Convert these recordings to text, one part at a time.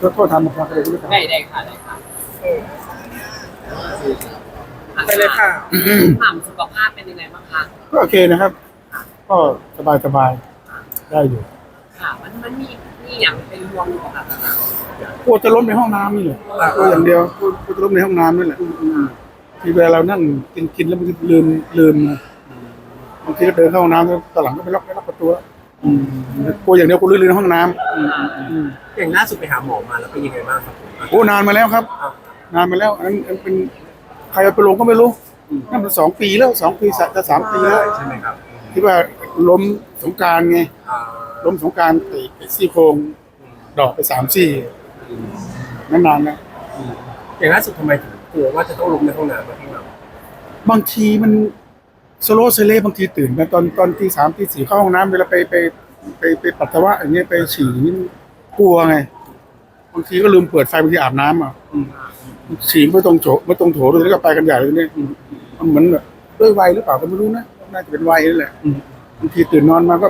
ขอโทษทำมาครับเลยที่ไม่ทำได้ได้ค่ะได้ค่ะไปเลยค่ะถามสุขภาพเป็นยังไงบ้างคะก็โอเคนะครับ ก็สบายสบายได้อยู่ค่ะมันมันมีมีอย่างเป็นห่วงอยู่กับแบบนั้นกลัวจะล้มในห้องน้ำนี่แหละกลัวอย่างเดียวกลัวกลัวจะล้มในห้องน้ำนี่แหละที่เวลาเรานั่งกินกินแล้วมันจะลืมลืมนะบางทีก็เดินเข้าห้องน้ำแล้วตอนหลังก็ไปล็อกไปล็อกประตูอืม กลัวอย่างเดียวกลัวลืมลืมในห้องน้ำอืมอืมอย่างล่าสุดไปหาหมอมาแล้วเป็นยังไงบ้างครับผมโอ้นานมาแล้วครับนานมาแล้วอันนั้นอันเป็นใครเอาไปลงก็ไม่รู้นั่นเป็นสองปีแล้วสองปีสะจะสามปีแล้วใช่ไหมครับที่ว่าล้มสงกรารไงอ่าล้มสงกรารไอ้ไอ้ซี่โครงดอกไปสามซี่นั่นนานนะอย่างล่าสุดทำไมถึงกลัวว่าจะต้องลงในห้องน้ำครับพี่หม่ำบางทีมันสโลว์เซเลบางทีตื่นมาตอนตอนที่สามที่สี่เข้าห้องน้ำเวลาไปไปไป ไปปัสสาวะอย่างเงี้ยไปฉี่นี่กลัวไงบางทีก็ลืมเปิดไฟบางทีอาบน้ำอะอืมฉี่ไม่ตรงโถไม่ตรงโถเลยแล้วก็ไปกันใหญ่เลยเนี่ยอืมมันเหมือนแบบด้วยวัยหรือเปล่าก็ไม่รู้นะน่าจะเป็นวัยนี่แหละอืมบางทีตื่นนอนมาก็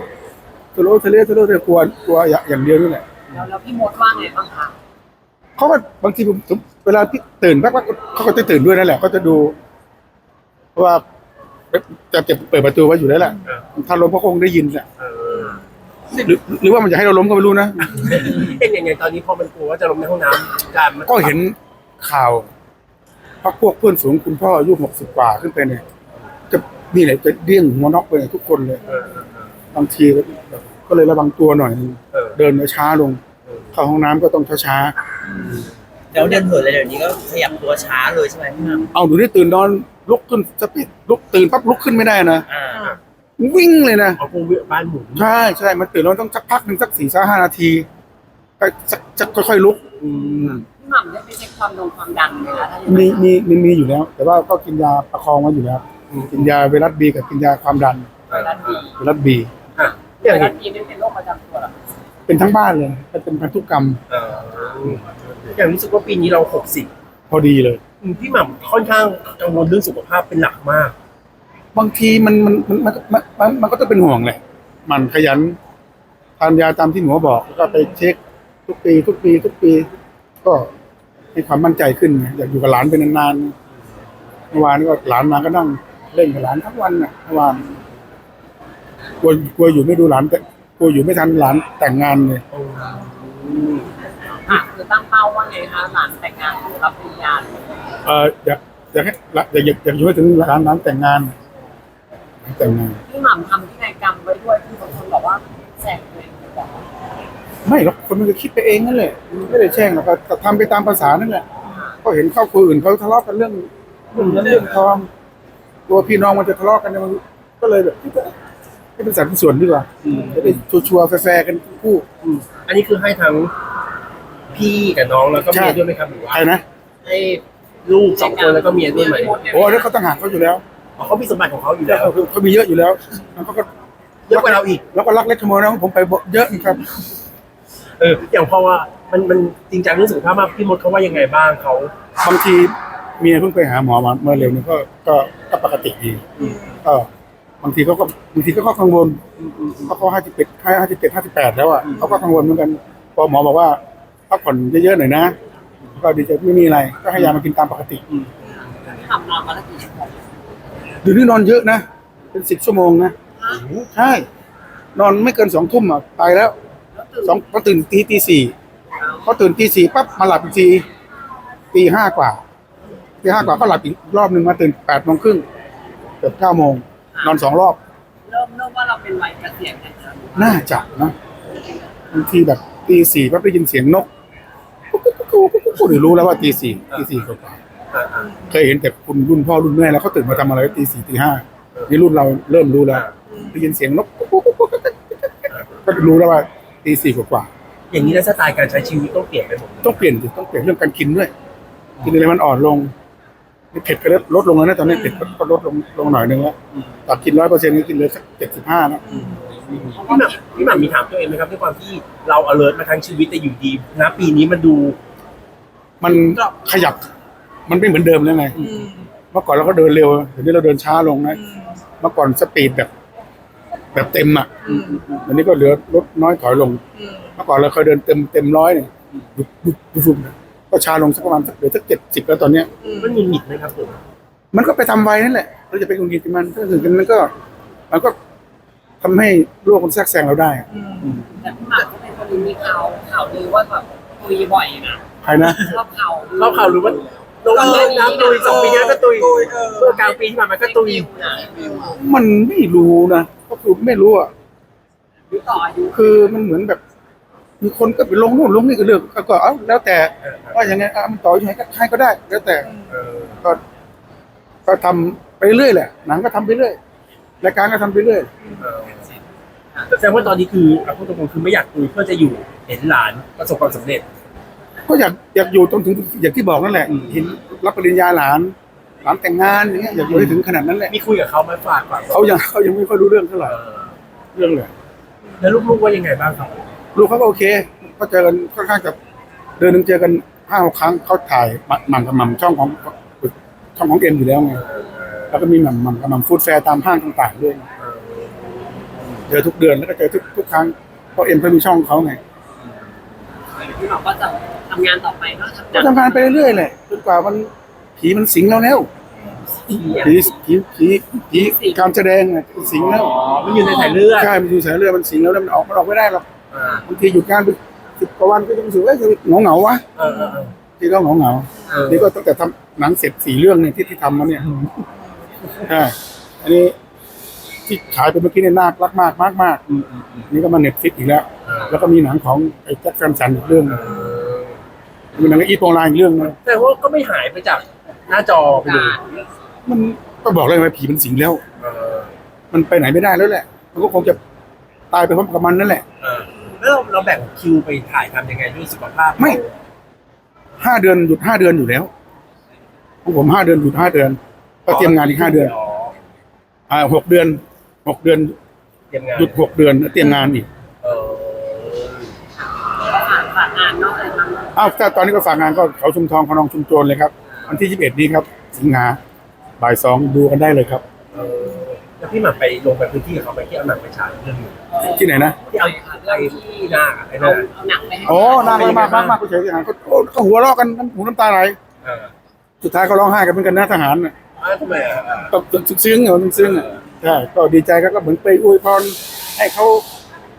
สโลว์เซเลสโลว์เซเลกลัวกลัวอย่างเดียวนี่แหละ แล้วแล้วพี่มดว่าไงบ้างคะเขาก็บางทีผมผมเวลาที่ตื่นแป๊บๆเขาก็จะตื่นด้วยนั่นแหละเขาจะดูเพราะว่าจะจะเปิดประตูไว้อยู่แล้วแหละถ้าล้มก็คงได้ยินแหละเออ หรือหรือว่ามันจะให้เราล้มก็ไม่รู้นะ เป็นยังไงตอนนี้พอมันกลัวว่าจะลงในห้องน้ำการมันก็เห็นข่าวพักพวกเพื่อนสูงคุณพ่ออายุหกสิบกว่าขึ้นไปเนี่ยจะนี่แหละจะเดี้ยงหัวน็อกไปทุกคนเลย เออเออเออ บางทีแบบก็เลยระวังตัวหน่อยนึงเออ เดินช้าลง เข้าห้องน้ำก็ต้องช้าแล้วเดินเหินอะไรเดี๋ยวนี้ก็ขยับตัวช้าเลยใช่ไหมพี่หม่ๆเอาหนูได้ตื่นนอนลุกขึ้นสปีดลุกตื่นปั๊บลุกขึ้นไม่ได้นะำอ่า วิ่งเลยนะเอาพวกเวียบ้านหมุนใช่ใช่มันตื่นแล้วต้องสักพักหนึ่งสักสี่สักห้านาทีก็สักจะค่อยๆลุกอืมพี่หม่ำได้ไปเช็คความดงความดันไหมคะถ้าอย่างมีนั้นมีมีมีอยู่แล้ว แต่ว่าก็กินยาประคองไว้อยู่แล้ว กินยาไวรัสบีกับกินยาความดันไวรัสบีไวรัสบี อะอไวย่างรัเห็สนบีไม่เป็นโรคประจำตัวหรอเป็นทั้งบ้านเลยเป็นพันธุกรรมเอออย่างรู้สึกว่าปีนี้เราหกสิบพอดีเลย พี่หม่ำค่อนข้างกังวลเรื่องสุขภาพเป็นหลักมาก บางทีมันมันมันมันมันมันมันก็ต้องเป็นห่วงแหละหมันขยันทานยาตามที่หมอบอกแล้วก็ไปเช็คทุกปี ทุกปี ทุกปี ก็ให้ความมั่นใจขึ้นไงอยากอยู่กับหลานเป็นนานๆเมื่อวานก็หลานมาก็นั่งเล่นกับหลานทั้งวันน่ะเมื่อวานกลัวกลัวอยู่ไม่ดูหลานแต่กลัวอยู่ไม่ทันหลานแต่งงานเลยค่ะคือตั้งเป้าว่าไงคะหลานแต่งงานหรือรับปริญญาเอออยากอยากให้อยากอยากอยากอยู่ให้ถึงหลานหลานแต่งงานหลาน แต่งงานพี่หม่ำทำพินัยกรรมไว้ด้วยคือบางคนบอกว่าแสกเลยบอกว่าไม่หรอกคนมันจะคิดไปเองนั่นแหละมันไม่ได้แช่งหรอกก็ก็ทำไปตามภาษานั่นแหละก็เห็นครอบครัวอื่นเขาทะเลาะกันเรื่องเรื่องเงินเรื่องทองตัวพี่น้องมันจะทะเลาะกันเนี่ยมันก็เลยแบบให้เป็นสัดเป็นส่วนดีกว่าจะได้ชัวร์ๆแฟร์ๆกันทั้งคู่อันนี้คือให้ทั้งพี่กับน้องแล้วก็เมียด้วยไหมครับหรือว่าใครนะให้ลูกสองคนแล้วก็เมียด้วยไหมโอ้แล้วเขาต่างหากเขาอยู่แล้วอ๋อ เขามีสมบัติของเขาอยู่แล้วเขาเขามีเยอะอยู่แล้วแล้วเขาก็เยอะกว่าเราอีก แล้วก็รักเล็กขโมยน้องผมไปเยอะครับ เอออย่างพอว่ามันมันจริงจังเรื่องสุขภาพมากพี่มดเขาว่ายังไงบ้างเขาบางทีเมียเพิ่งไปหาหมอมาเมื่อเร็วนี้ก็ก็ก็ปกติดีก็บางทีเขาก็บางทีเขาก็กังวลเพราะเขาห้าสิบเจ็ดห้าสิบเจ็ดห้าสิบแปดแล้วอะเขาก็กังวลเหมือนกัน พอหมอบอกว่าพักผ่อนเยอะๆหน่อยนะ ก็ดีใจไม่มีอะไร ก็ให้ยามากินตามปกติพี่หม่ำนอนวันละกี่ชั่วโมง เดี๋ยวนี้นอนเยอะนะ เป็นสิบชั่วโมงนะใช่ นอนไม่เกินสองทุ่มอะตายแล้วแล้วตื่นสองพอตื่นตีตีสี่พอตื่นตีสี่ปั๊บมาหลับอีกทีตีห้ากว่าตีห้ากว่าก็หลับอีกรอบหนึ่งมาตื่นแปดโมงครึ่งเกือบเก้าโมงนอนสองรอบ เริ่มเริ่มว่าเราเป็นวัยเกษียณกันแล้วน่าจะนะบางทีแบบตีสี่ปั๊บได้ยินเสียงนกกุ๊กกุ๊กกุ๊กกุ๊กกุ๊กกุ๊กเดี๋ยวรู้แล้วว่าตีสี่ตีสี่กว่าอ่าอ่า เคยเห็นแต่คุณรุ่นพ่อรุ่นแม่แล้วเขาตื่นมาทำอะไรตีสี่ตีห้านี่รุ่นเราเริ่มรู้แล้วได้ยินเสียงนกกุ๊กกุ๊กกุ๊กกุ๊กก็รู้แล้วว่าตีสี่กว่าอย่างนี้แล้วสไตล์การใช้ชีวิตต้องเปลี่ยนไปหมดๆต้องเปลี่ยนสิต้องเปลี่ยนเรื่องการกินด้วยกินอะไรมันอ่อนลงนี่เผ็ดก็ลดลดลงแล้วนะตอนนี้เผ็ดก็ลดลงลงหน่อยนึงแล้วจากกินร้อยเปอร์เซ็นต์ก็กินเหลยสักเจ็ดสิบห้านะพี่หม่ำพี่หม่ำมีถามตัวเองไหมครับด้วยความที่เรา alert มาทั้งชีวิตแต่อยู่ดีนะปีนี้มันดู มันขยับ มันไม่เหมือนเดิมแล้วไงเมื่อก่อนเราก็เดินเร็วเดี๋ยวนี้เราเดินช้าลงนะเมื่อก่อนสปีดแบบ แบบเต็มอะเดี๋ยวนี้ก็เหลือลดน้อยถอยลงเมื่อก่อนเราเคยเดินเต็มเต็มร้อยเนี่ยดุบดุบดุบดุบนะก็ชาลงสักประมาณสักเหลือสักเจ็ดสิบแล้วตอนเนี้ยมันมีหงิดไหมครับผมมันก็ไปทำไวนั่นแหละ เราจะไปกุนกินกับมันถ้าถึงกันมันก็ มันก็ทำให้โรคมันแทรกแซงเราได้อะแต่พี่หมากก็เป็นคนมีข่าวข่าวลือว่าแบบตุยบ่อยนะใครนะชอบข่าวเราข่าวรู้ว่า ลงเล่นน้ำตุยสองปีนี้ก็ตุยเมื่อกลางปีที่ผ่านมาก็ตุยนะมันไม่รู้นะก็คือไม่รู้อะหรือต่ออายุคือมันเหมือนแบบมีคนก็ไปลงนู่นลงนี่ก็เลือกก็ก็เอ้าแล้วแต่ว่าอย่างไงอะมันต่อยังไงก็ใครก็ได้ แล้วแต่เออก็ก็ทำไปเรื่อยแหละหนังก็ทำไปเรื่อยรายการก็ทำไปเรื่อยเออแสดงว่าตอนนี้คือเอาพูดตรงๆคือไม่อยากตุยเพื่อจะอยู่เห็นหลานประสบความสำเร็จ ก็อยากอยากอยู่จนถึงอย่างที่บอกนั่นแหละเห็นรับปริญญาหลานหลานแต่งงานอย่างเงี้ยอยากอยู่ให้ถึงขนาดนั้นแหละมีคุยกับเขาไหมฝากฝากเขายังเขายังไม่ค่อยรู้เรื่องเท่าไหร่เออเรื่องเลยแล้วลูกๆว่ายังไงบ้างครับลูกเขาก็โอเค ก็เจอกันค่อนข้างจะเดือนหนึงเจอกันห้าหกครั้งเขาถ่ายหม่ำกับหม่ำช่องของช่องของเอ็มอยู่แล้วไงแล้วก็มีหม่ำหม่ำกับหม่ำฟู้ดแฟร์ตามห้างต่างๆด้วยเจอทุกเดือนแล้วก็เจอทุกทุกครั้งเพราะเอ็มเขามีช่องเขาไงพี่หมากก็จะทำ งานต่อไปก็ทำก็งานทำงานไปเรื่อยๆแหละจนกว่ามันผีมันสิงเราแล้วผีผีผีผีการแสดงอะสิงแล้วอ๋อมันอยู่ในสายเลือดใช่มันอยู่สายเลือดมันสิงแล้วแล้วมันออกมันออกไม่ได้หรอกอ่าบางทีหยุดงานไปสิบกว่าวันก็จะรู้สึกว่าเหงาเหงาๆวะเออเออเออ ที่ก็เหงาเหงาเออๆนี่ก็ตั้งแต่ทำหนังเสร็จสี่เรื่องเนี่ยที่ที่ทำมาเนี่ยใช่อันนี้ที่ขายไปเมื่อกี้เนี่ยน่ารักมากมากมาก อืมอืมอืม นี่ก็มาเน็ตฟิกอีกแล้ว แล้วก็มีหนังของไอ้แจ็คแฟนสันอีกเรื่องหนึ่ง มีหนังอีทโปงลางอีกเรื่องหนึงแต่ว่าก็ไม่หายไปจากหน้าจอไปเลยมันก็บอกเลยว่าผีมันสิงแล้ว เออมันไปไหนไม่ได้แล้วแหละ มันก็คงจะตายไปพร้อมกับมันนั่นแหละ เออแล้วเราเราแบ่งคิวไปถ่ายทำยังไงด้วยสุขภาพไม่ ห้าเดือนหยุดห้าเดือนอยู่แล้วของผมห้าเดือนหยุดห้าเดือน ก็เตรียมงานอีกห้าเดือน อ่าหกเดือนหกเดือนเตรียมงานหยุดหกเดือนแล้วเตรียมงานอีกเออฝาก อ้าวถ้าตอนนี้ก็ฝากงานก็เขาชุมทองพนองชุมโจรเลยครับวันที่ยี่สิบเอ็ดนี้ครับสิงหาบ่ายสองดูกันได้เลยครับ เออแล้วพี่หม่ำไปลงไปพื้นที่กับเขาไปที่เอาหนังไปฉายเรื่องหนึงที่ไหนนะที่เอาไอ้ที่หน้าไอ้เอานั่นเอาหนังไปให้โอ้นางมากมากมากมากก็เฉยๆทหารก็โอ้ก็หัวเราะกันน้ำหูน้ำตาไหลเออสุดท้ายก็ร้องไห้กันเหมือนกันนะทหารน่ะอ้าวทำไมอะอ่าก็ซึ้งๆเหรอซึ้งๆอะใช่ก็ดีใจครับก็เหมือนไปอวยพรให้เขา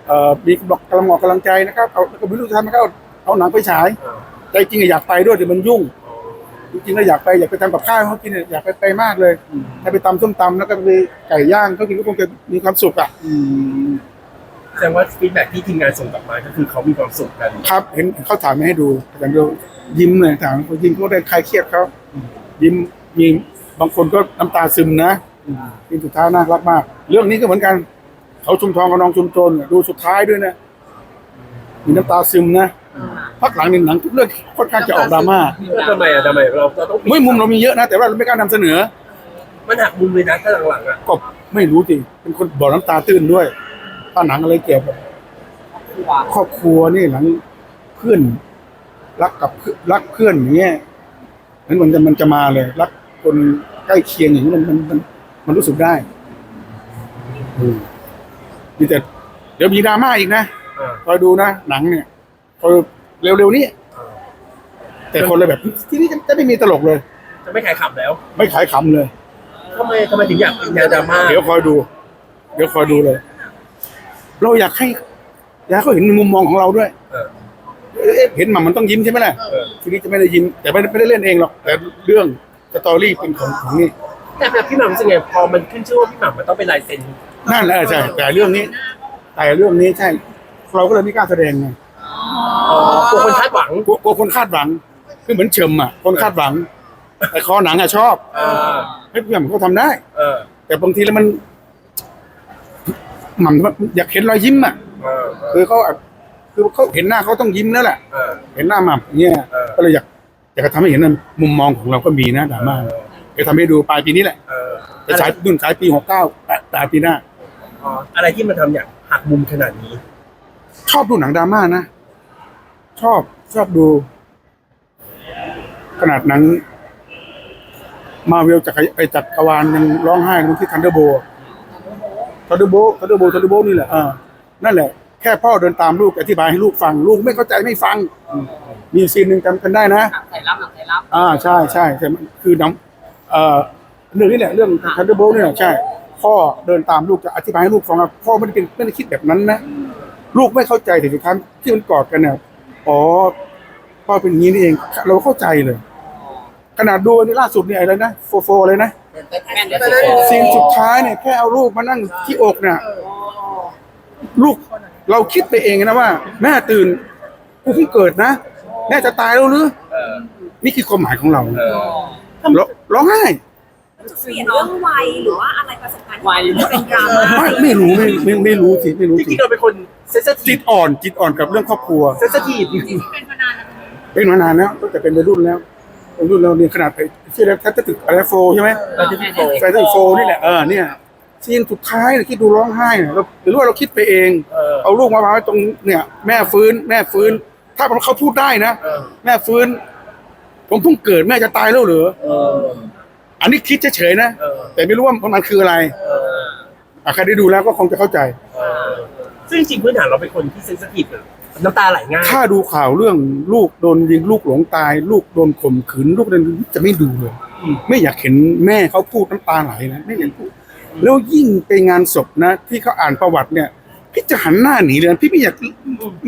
เอ่อมีบอกกำลังออกกำลังใจนะครับเอาแล้วก็ไม่รู้จะทำให้เขา เอาหนังไปฉายเออใจจริงอะอยากไปด้วยแต่มันยุ่ง จริงๆแล้วอยากไปอยากไปทำกับข้าวให้เขากินเนี่ยอยากไปไปมากเลยถ้าไปตำส้มตำแล้วก็ไปไก่ย่างเขากินก็คงจะมีความสุขอะแสดงว่าฟีดแบ็กที่ทีมงานส่งกลับมาก็คือเขามีความสุขกันครับ เห็นเขาถ่ายมาให้ดูแต่เดียวยิ้มเลยถามเขายิ้มเขาได้คลายเครียดเขายิ้มมีบางคนก็น้ำตาซึมนะทีสุดท้ายน่ารักมาก เรื่องนี้ก็เหมือนกัน เขาชุมทองกับน้องชุมโจรเนี่ยดูสุดท้ายด้วยนะมีน้ำตาซึมนะ พักหลังนี่หนังทุกเรื่องค่อนข้างจะออกดราม่าแล้วทำไมอะทำไมเราเราต้องปิดไม่มุมเรามีเยอะนะ แต่ว่าเราไม่กล้านำเสนอ มันหักมุมเลยนะถ้าหลังๆอะก็ไม่รู้จริงเป็นคนบอกน้ำตาตื้นด้วย ถ้าหนังอะไรเกี่ยวกับตัวครอบครัวนี่หลังเพื่อนรักกับเพื่อนรักเพื่อนอย่างเงี้ยนั้นมันจะมันจะมาเลย รักคนใกล้เคียงอย่างนี้มันมันมันมันรู้สึกได้อืมมีแต่เดี๋ยวมีดราม่าอีกนะเออคอยดูนะหนังเนี่ยคอย เร็วๆนี้แต่คนเลยแบบที่นี่จะไม่มีตลกเลย จะไม่ขายขับแล้ว ไม่ขายขำเลยทำไมทำไมถึงอยากเป็นแนวดราม่าเดี๋ยวคอยดู เดี๋ยวคอยดูเลย เราอยากให้อยากให้เขาเห็นมุมมองของเราด้วยเออเอ๊ะเห็นหม่ำมันต้องยิ้มใช่ไหมล่ะเออทีนี้จะไม่ได้ยิ้มแต่ไม่ได้ไม่ได้เล่นเองหรอกแต่เรื่องสตอรี่เป็นของของนี่แต่แบบพี่หม่ำรู้สึกไงพอมันขึ้นชื่อว่าพี่หม่ำมันต้องเป็นลายเซ็นนั่นแหละใช่แต่เรื่องนี้ แต่เรื่องนี้ใช่ เราก็เลยไม่กล้าแสดงไงอ๋อ กลัวคนคาดหวัง กลัวกลัวคนคาดหวัง คือเหมือนเฉิมอะ คนคาดหวัง แต่คอหนังอะชอบเออ ให้พี่หม่ำเขาทำได้ เออ แต่บางทีแล้วมันหม่ำอยากเห็นรอยยิ้มอะ เออเอคืออเขาอะคือเขาเห็นหน้าเขาต้องยิ้มแล้วแหละ เออ เห็นหน้าหม่ำอย่างเงี้ย เออ ก็เลยอยากอยากจะทำให้เห็นว่ามุมมองของเราก็มีนะดราม่าจะทำให้ดูปลายปีนี้แหละ เออ จะฉายนุ่นฉายปีหกเก้าปลายปีหน้าอ๋ออะไรที่มันทำอย่างหักมุมขนาดนี้ ชอบดูหนังดราม่านะ ชอบชอบดู ขนาดหนัง มาเวลจากไอจักรวาลยังร้องไห้ตรงที่ทันเดอร์โบทันเดอร์โบทันเดอร์โบทันเดอร์โบนี่แหละเออนั่นแหละแค่พ่อเดินตามลูกอธิบายให้ลูกฟัง ลูกไม่เข้าใจไม่ฟังอมีซีนหนึ่งจำกันได้นะหนังสายลับหนังสายลับอ่าใช่ใช่แต่มันคือน้ำเอ่อเรื่องนี้แหละเรื่องทันเดอร์โบเนี่ยใช่ พ่อเดินตามลูกจะอธิบายให้ลูกฟังว่าพ่อไม่ได้เป็นไม่ได้คิดแบบนั้นนะ ลูกไม่เข้าใจแต่สุดท้ายที่มันกอดกันเนี่ย อ๋อพ่อเป็นอย่างนี้นี่เอง เราเข้าใจเลย ขนาดดูอันนี้ล่าสุดเนี่ยอะไรนะโฟโฟอะไรนะแม่นเดอร์ซีนสุดท้ายเนี่ยแค่เอาลูกมานั่งที่อกเนี่ยลูกเราคิดไปเองนะว่า แม่ตื่นกูเพิ่งเกิดนะแม่จะตายแล้วหรือเออนี่คือความหมายของเราเออร้องร้อ งไห้เปลี่ยนเรื่องวัยหรือว่าอะไรประสบการณ์วัยที่เป็นดราม่าไม่ไม่รู้ไม่ไม่ไม่รู้สิไม่รู้จสิริงๆเราเป็นคนเซนซิทีจิฟตอ่อนจิตอ่อนกับเรื่องครอบครัว เซนซิทีฟเป็นมานานแล้วเป็นมานานแล้วตั้งแต่เป็นวัยรุ่นแล้ววัยรุ่นเราเนี่ยขนาดไปที่แล้วแทบจะติดอะไรโฟใช่ไหมเราจะมีโฟแฟนติโฟนี่แหละเออเนี่ยซีนสุดท้ายเนี่ยที่ดูร้องไห้เนี่ยเราหรือว่าเราคิดไปเอง เออ เอาลูกมาวางไว้ตรงเนี่ย แม่ฟื้น แม่ฟื้น ถ้าเขาพูดได้นะ เออ แม่ฟื้น ผมเพิ่งเกิดแม่จะตายแล้วเหรอ เออ อันนี้คิดเฉยๆนะ เออ แต่ไม่รู้ว่ามันคืออะไรเอออะใครได้ดูแล้วก็คงจะเข้าใจ เออซึ่งจริงๆพื้นฐานเราเป็นคนที่เซนซิทีฟอะน้ำตาไหลง่ายถ้าดูข่าวเรื่องลูกโดนยิงลูกหลงตาย ลูกโดนข่มขืนลูกโดนจะไม่ดูเลย อืมไม่อยากเห็นแม่เขาพูดน้ำตาไหลนะไม่อยากพูดแล้วยิ่งไปงานศพนะ ที่เขาอ่านประวัติเนี่ย พี่จะหันหน้าหนีเลยนะพี่ไม่อยาก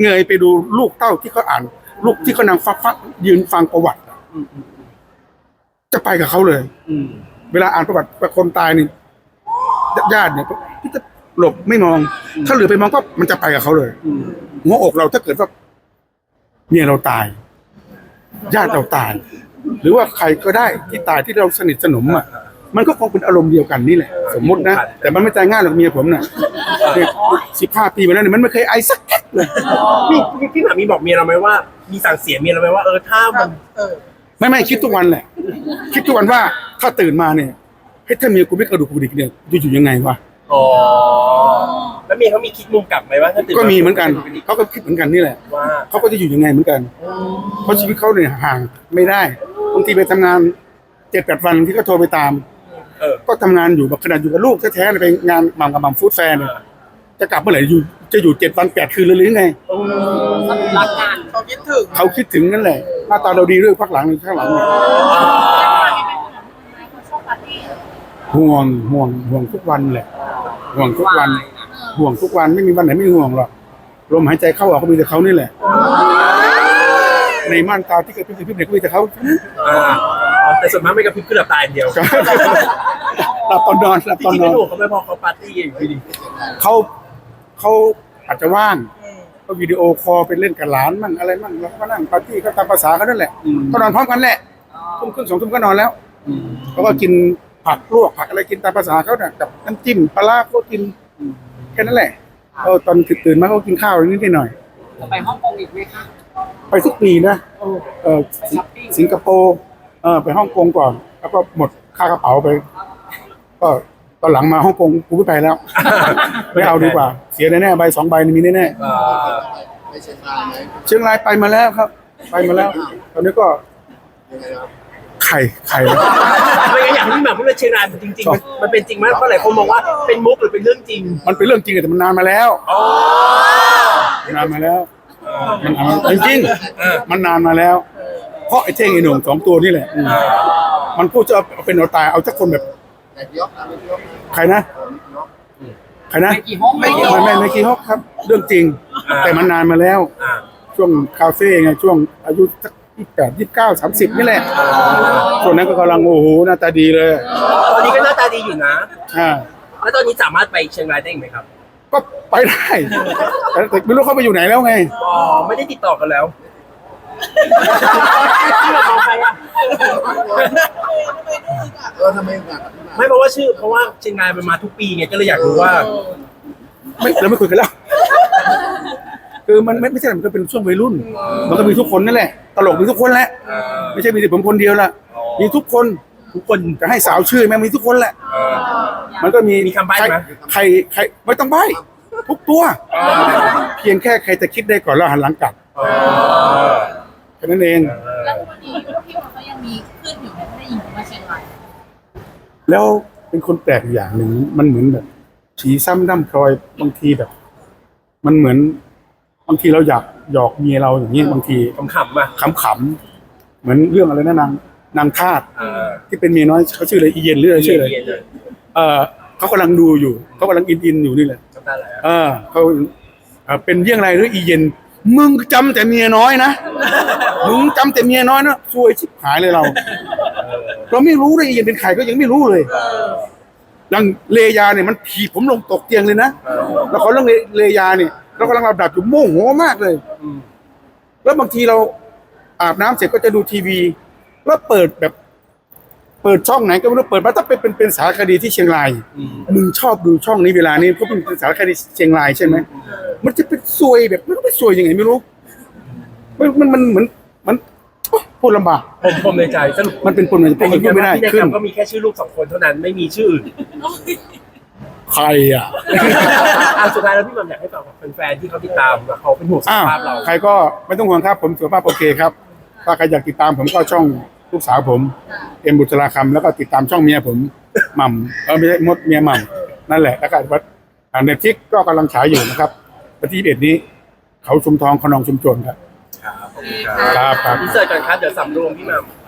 เงยไปดูลูกเต้าที่เขาอ่าน ลูกที่เขานั่งฟักฟักยืนฟังประวัติอะอืมอืม จะไปกับเขาเลย อืมเวลาอ่านประวัติคนตายนี่ญาติเนี่ยพี่จะหลบไม่มอง ถ้าเหลือไปมองก็มันจะไปกับเขาเลยอืมหัวอกเราถ้าเกิดว่าเมียเราตาย ญาติเราตาย หรือว่าใครก็ได้ที่ตายที่เราสนิทสนมอะ มันก็คงเป็นอารมณ์เดียวกันนี่แหละ สมมตินะ แต่มันไม่ตายง่ายหรอกเมียผมน่ะเนี่ยสิบห้าปีมาแล้วเนี่ยมันไม่เคยไอสักแอะเลยพี่พี่พี่หมามีบอกเมียเราไหมว่า มีสั่งเสียเมียเราไหมว่าเออถ้ามัน ไม่ไม่คิดทุกวันแหละ คิดทุกวันว่าถ้าตื่นมาเนี่ยเฮ้ยถ้าเมียกูไม่กระดูกกระดิกเนี่ยจะอยู่ยังไงวะอ๋อแล้วเมียเขามีคิดมุมกลับไหมว่าถ้าตื่นก็มีเหมือนกันเขาก็คิดเหมือนกันนี่แหละว่าเขาก็จะอยู่ยังไงเหมือนกัน เพราะชีวิตเขาเนี่ยห่างไม่ได้บางทีไปทำงานเจ็ดแปดวันที่เขาโทรไปตามเออก็ทำงานอยู่แบบขนาดอยู่กับลูกแท้ๆเนี่ยไปงานมัมกับมัมฟู้ดแฟร์เนี่ยจะกลับเมื่อไหร่อยู่ จะอยู่เจ็ดวันแปดคืนเลยหรือไงรักกันเขาคิดถึงเขาคิดถึงนั่นแหละหน้าตาเราดีด้วยพักหลังข้างหลังเนี่ยห่วงห่วงห่วงทุกวันแหละห่วงทุกวัน ห่วงทุกวันไม่มีวันไหนไม่ห่วงหรอกลมหายใจเข้าออกก็มีแต่เขานี่แหละ ในม่านตาที่เคยเป็นพิบเนี่ยก็มีแต่เขาอ่าอ๋อแต่ส่วนมากไม่กระพริบขึ้นหลับตาอย่างเดียวหลับตอนนอนหลับจตอนริงๆนไม่อนถูกเขาไม่พอเขาปาร์ตี้อยู่ดีเขา เขาอาจจะว่างก็วิดีโอคอลไปเล่นกับหลานมั่งอะไรมั่งแล้วก็นั่งปาร์ตี้ก็ตามภาษาเขานั่นแหละก็นอนพร้อมกันแหละทุ่มครึ่งสองทุ่มก็นอนแล้วเขาก็กินผักลวกผักอะไรกินตามภาษาเขาน่ะกับน้ำจิ้มปลาร้าเขากินแค่นั้นแหละเออตอนตื่นมาเขาก็กินข้าวนิดหน่อยจะไปฮ่องกงอีกไหมคะไปทุกปีนะเออสิสิงคโปร์เออไปฮ่องกงก่อน แล้วก็หมดค่ากระเป๋าไป ก็ ตอนหลังมาฮ่องกงกูไม่ไปแล้ว ไม่เอาดีกว่า เสียแน่ๆใบสองใบนี่มีแน่ๆเออๆเชียงรายไปมาแล้วครับ ไปมาแล้ว ตอนนี้ก็ไข่ไข่ไม่งั้นอยากให้พี่หมาพูดเรื่องเชียงรายมันจริงๆมันมันเป็นจริงไหมเพราะหลายคนมองว่าเป็นมุกหรือเป็นเรื่องจริง มันเป็นเรื่องจริงแต่มันนานมาแล้วอ๋อนานมาแล้ว มันจริงจริงๆมันนานมาแล้ว เพราะไอ้เท่งไอ้หนุ่มสองตัวนี่แหละอืมมันพูดจะเอาเป็นเอาตายเอาจักคนแบบ ใครนะใครนะไปกี่ห้องไม่กี่ห้ไม่องไม่ไม่กี่ฮอกครับ เรื่องจริง แต่มันนานมาแล้วอ่าช่วงคาเฟ่ไงช่วงอายุสักยี่แปดยี่เก้าสามสิบนี่แหละช่วงนั้นก็กำลังโอ้โหหน้าตาดีเลย ตอนนี้ก็หน้าตาดีอยู่นะอ่าแล้วตอนนี้สามารถไปเชียงรายได้อีกไหมครับก็ไปได้แต่แต่ไม่รู้เขาไปอยู่ไหนแล้วไงอ๋อไม่ได้ติดต่อกันแล้ว เอาไปอะเออทำไมแบบไม่เพราะว่าชื่อเพราะว่าเชียงรายมันมาทุกปีไงก็เลยอยากรู้ว่า ไม่เราไม่คุยกันแล้ว คือมันไม่ไม่ใช่มันก็เป็นช่วงวัยรุ่น มันก็มีทุกคนนั่นแหละ ตลกมีทุกคนแหละไม่ใช่มีแต่ผมคนเดียวละมีทุกคนทุกคนจะให้สาวชื่อแม่งมีทุกคนแหละมันก็มีมีคำใบ้ไหม ใครใครไม่ต้องใบ้ทุกตัว เพียงแค่ใครจะคิดได้ก่อนแล้วหันหลังกลับแค่นั้นเอง แล้วทุกวันนี้พี่เขายังมีขึ้นอยู่ไหมไม่ได้ยินมาเชียงราย แล้วเป็นคนแปลกอยู่อย่างหนึ่งมันเหมือนแบบผีซ้ำด้ำพลอยบางทีแบบ มันเหมือนบางทีเราอยากหยอกเมียเราอย่างนี้บางทีขำๆอะขำๆเหมือนเรื่องอะไรนะนางนางทาสเออที่เป็นเมียน้อยเขาชื่ออะไรอีเย็นหรืออะไรชื่ออะไรเย็นๆเลยเออเขากำลังดูอยู่เขากำลังอินอินๆอยู่นี่แหละ น้ำตาไหลอะเออเขาเอ่อเป็นเรื่องอะไรหรืออีเย็น มึงจำแต่เมียน้อยนะ มึงจำแต่เมียน้อยนะซวยชิบหายเลยเรา เราไม่รู้เลยอีเย็นเป็นใครก็ยังไม่รู้เลยดังเลยาเนี่ยมันถีบผมลงตกเตียงเลยนะเออแล้วเขาเรื่องเลยาเนี่ยเรากำลังระดับอยู่โมโหมากเลยอืมแล้วบางทีเราอาบน้ำเสร็จก็จะดูทีวี แล้วเปิดแบบ เปิดช่องไหนก็ไม่รู้เปิดมาถ้าเป็นเป็นเป็นสารคดีที่เชียงรายอืมมึงชอบดูช่องนี้เวลานี้เพราะมันเป็นสารคดีเชียงรายใช่ไหมมันจะเป็นซวยแบบไม่รู้เป็นซวยยังไงไม่รู้มันมันมันเหมือนมันโอ๊ย พูดลำบาก ผมผมในใจสรุปมันเป็นปนมันแต่พูเห็นดไม่ได้ว่าพี่ในขึ้แคนมก็มีแค่ชื่อลูกสองคนเท่านั้นไม่มีชื่ออื่นใครอะอะสุดท้ายแล้วพี่หม่ำอยากให้ฝากกับแฟนๆที่เขาติดตามว่าเขาเป็นห่วงสุขอ้าวภาพเราใครก็ไม่ต้องห่วงครับ ผมสุขภาพโอเคครับ ถ้าใครอยากติดตามผมก็ช่องลูกสาวผม เอ็มบุตราคำแล้วก็ติดตามช่องเมียผมหม่ำเออไม่ใช่มดเมียหม่ำนั่นแหละแล้วก็วัดเน็ตฟิกก็กำลังฉายอยู่นะครับวันที่21นี้ เขาชุมทองขนองชุมชนครับครับขอบคุณครับ ครับครับ อินเสิร์ตก่อนครับ เดี๋ยวสำรวมพี่หม่ำ